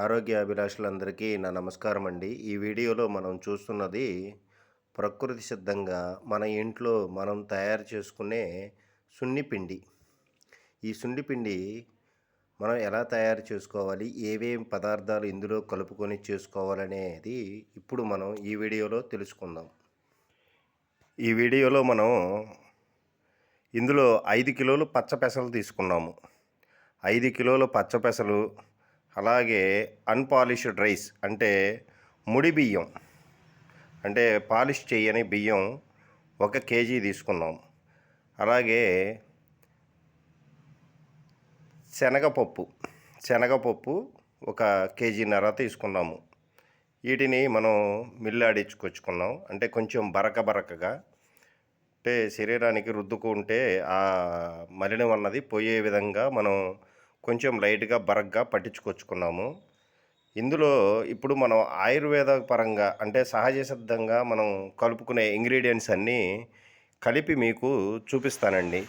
ఆరోగ్య అభిలాషులందరికీ నా నమస్కారం అండి ఈ వీడియోలో మనం చూస్తున్నది ప్రకృతి సిద్ధంగా మన ఇంట్లో మనం తయారు చేసుకునే సున్నిపిండి ఈ సున్నిపిండి మనం ఎలా తయారు చేసుకోవాలి? ఏవేం పదార్థాలు ఇందులో కలుపుకొని చేసుకోవాలనేది ఇప్పుడు మనం ఈ వీడియోలో తెలుసుకుందాం. ఈ వీడియోలో మనం ఇందులో ఐదు కిలోలు పచ్చ పెసలు తీసుకున్నాము. ఐదు కిలోలు పచ్చ పెసలు అలాగే అన్పాలిష్డ్ రైస్ అంటే ముడి బియ్యం. అంటే పాలిష్ చేయని బియ్యం ఒక కేజీ తీసుకున్నాం. అలాగే శనగపప్పు శనగపప్పు ఒక కేజీన్నర తీసుకున్నాము. వీటిని మనం మిల్లాడించుకొచ్చుకున్నాం అంటే కొంచెం బరక బరకగా. అంటే శరీరానికి రుద్దుకుంటే ఆ మలినం అన్నది పోయే విధంగా మనం కొంచెం లైట్గా బరగ్గా పట్టించుకొచ్చుకున్నాము. ఇందులో ఇప్పుడు మనం ఆయుర్వేద పరంగా అంటే సహజ సిద్ధంగా మనం కలుపుకునే ఇంగ్రీడియంట్స్ అన్నీ కలిపి మీకు చూపిస్తానండి.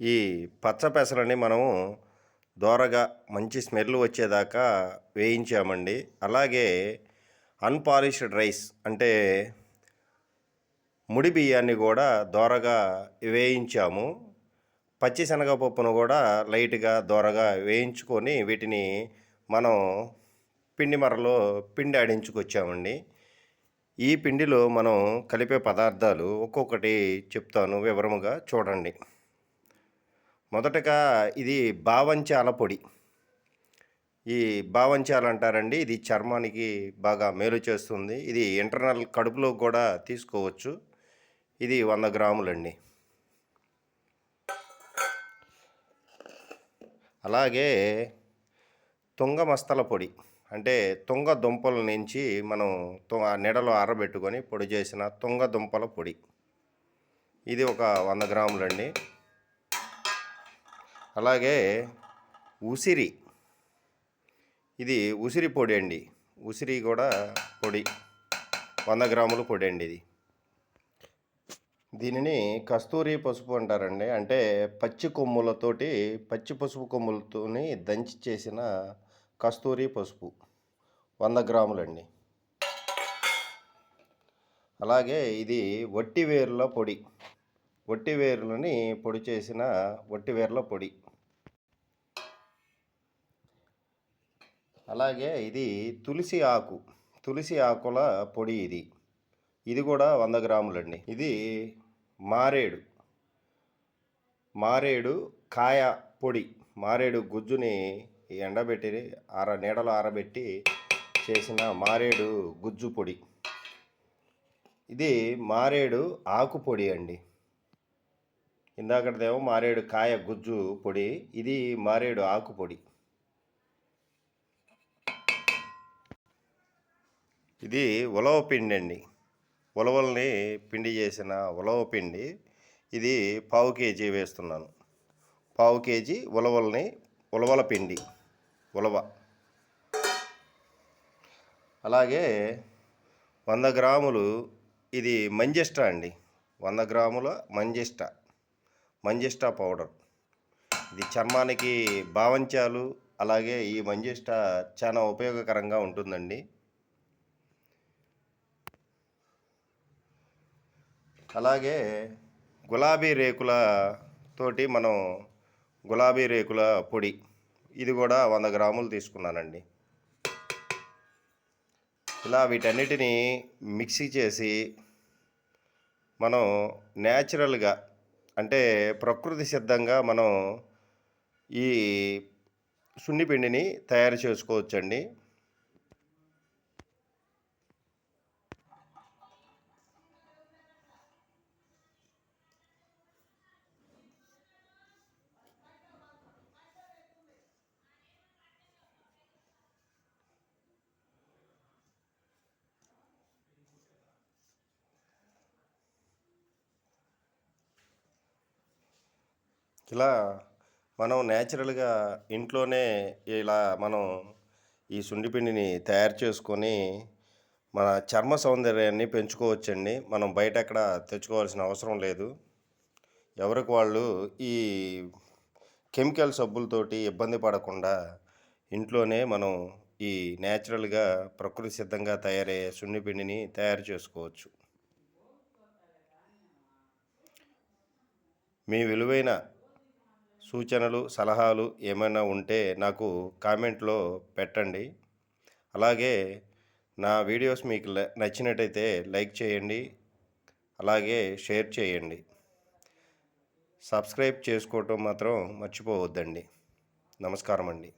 ఈ పచ్చ పెసరని మనము దోరగా మంచి స్మెల్ వచ్చేదాకా వేయించామండి. అలాగే అన్పాలిష్డ్ రైస్ అంటే ముడి బియ్యాన్ని కూడా దోరగా వేయించాము. పచ్చి శనగపప్పును కూడా లైట్గా దోరగా వేయించుకొని వీటిని మనం పిండి మరలో పిండి ఆడించుకొచ్చామండి. ఈ పిండిలో మనం కలిపే పదార్థాలు ఒక్కొక్కటి చెప్తాను వివరముగా చూడండి. మొదటగా ఇది బావంచాల పొడి. ఈ బావంచాలు అంటారండి ఇది చర్మానికి బాగా మేలు చేస్తుంది. ఇది ఇంటర్నల్ కడుపులో కూడా తీసుకోవచ్చు. ఇది వంద గ్రాములండి. అలాగే తుంగ మస్తల పొడి అంటే తుంగ దుంపల నుంచి మనం තු- ఆ నీడలో ఆరబెట్టుకొని పొడి చేసిన తుంగ దుంపల పొడి. ఇది ఒక వంద గ్రాములండి. అలాగే ఉసిరి. ఇది ఉసిరి పొడి అండి. ఉసిరి కూడా పొడి. వంద గ్రాములు పొడి అండి ఇది. దీనిని కస్తూరి పసుపు అంటారండి. అంటే పచ్చి కొమ్ములతోటి పచ్చి పసుపు కొమ్ములతోని దంచి చేసిన కస్తూరి పసుపు. వంద గ్రాములండి. అలాగే ఇది వట్టివేర్ల పొడి. వట్టివేర్లని పొడి చేసిన వట్టి వేర్ల పొడి. అలాగే ఇది తులసి ఆకు. తులసి ఆకుల పొడి ఇది. ఇది కూడా వంద గ్రాములండి. ఇది మారేడు. మారేడు కాయ పొడి. మారేడు గుజ్జుని ఎండబెట్టి ఆర నీడలో ఆరబెట్టి చేసిన మారేడు గుజ్జు పొడి. ఇది మారేడు ఆకు పొడి అండి. ఇందాకటిదేమో మారేడు కాయ గుజ్జు పొడి ఇది మారేడు ఆకు పొడి. ఇది ఉలవ పిండి అండి ఉలవల్ని పిండి చేసిన ఉలవ పిండి ఇది పావు కేజీ వేస్తున్నాను. పావు కేజీ ఉలవల్ని ఉలవల పిండి ఉలవ. అలాగే వంద గ్రాములు ఇది మంజిష్ట అండి. వంద గ్రాముల మంజిష్ట మంజిష్ట పౌడర్. ఇది చర్మానికి బావంచాలు అలాగే ఈ మంజిష్ట చాలా ఉపయోగకరంగా ఉంటుందండి. అలాగే గులాబీ రేకుల తోటి మనం గులాబీ రేకుల పొడి ఇది కూడా వంద గ్రాములు తీసుకున్నానండి. ఇలా వీటన్నిటిని మిక్సీ చేసి మనం న్యాచురల్గా అంటే ప్రకృతి సిద్ధంగా మనం ఈ సున్నిపిండిని తయారు చేసుకోవచ్చండి. ఇలా మనం న్యాచురల్గా ఇంట్లోనే ఇలా మనం ఈ సుండిపిండిని తయారు చేసుకొని మన చర్మ సౌందర్యాన్ని పెంచుకోవచ్చండి. మనం బయట ఎక్కడ తెచ్చుకోవాల్సిన అవసరం లేదు. ఎవరికి వాళ్ళు ఈ కెమికల్ సబ్బులతోటి ఇబ్బంది పడకుండా ఇంట్లోనే మనం ఈ న్యాచురల్గా ప్రకృతి సిద్ధంగా తయారయ్యే సున్నిపిండిని తయారు చేసుకోవచ్చు. మీ విలువైన సూచనలు సలహాలు ఏమైనా ఉంటే నాకు కామెంట్లో పెట్టండి. అలాగే నా వీడియోస్ మీకు నచ్చినట్టయితే లైక్ చేయండి. అలాగే షేర్ చేయండి. సబ్స్క్రైబ్ చేసుకోవటం మాత్రం మర్చిపోవద్దండి. నమస్కారం అండి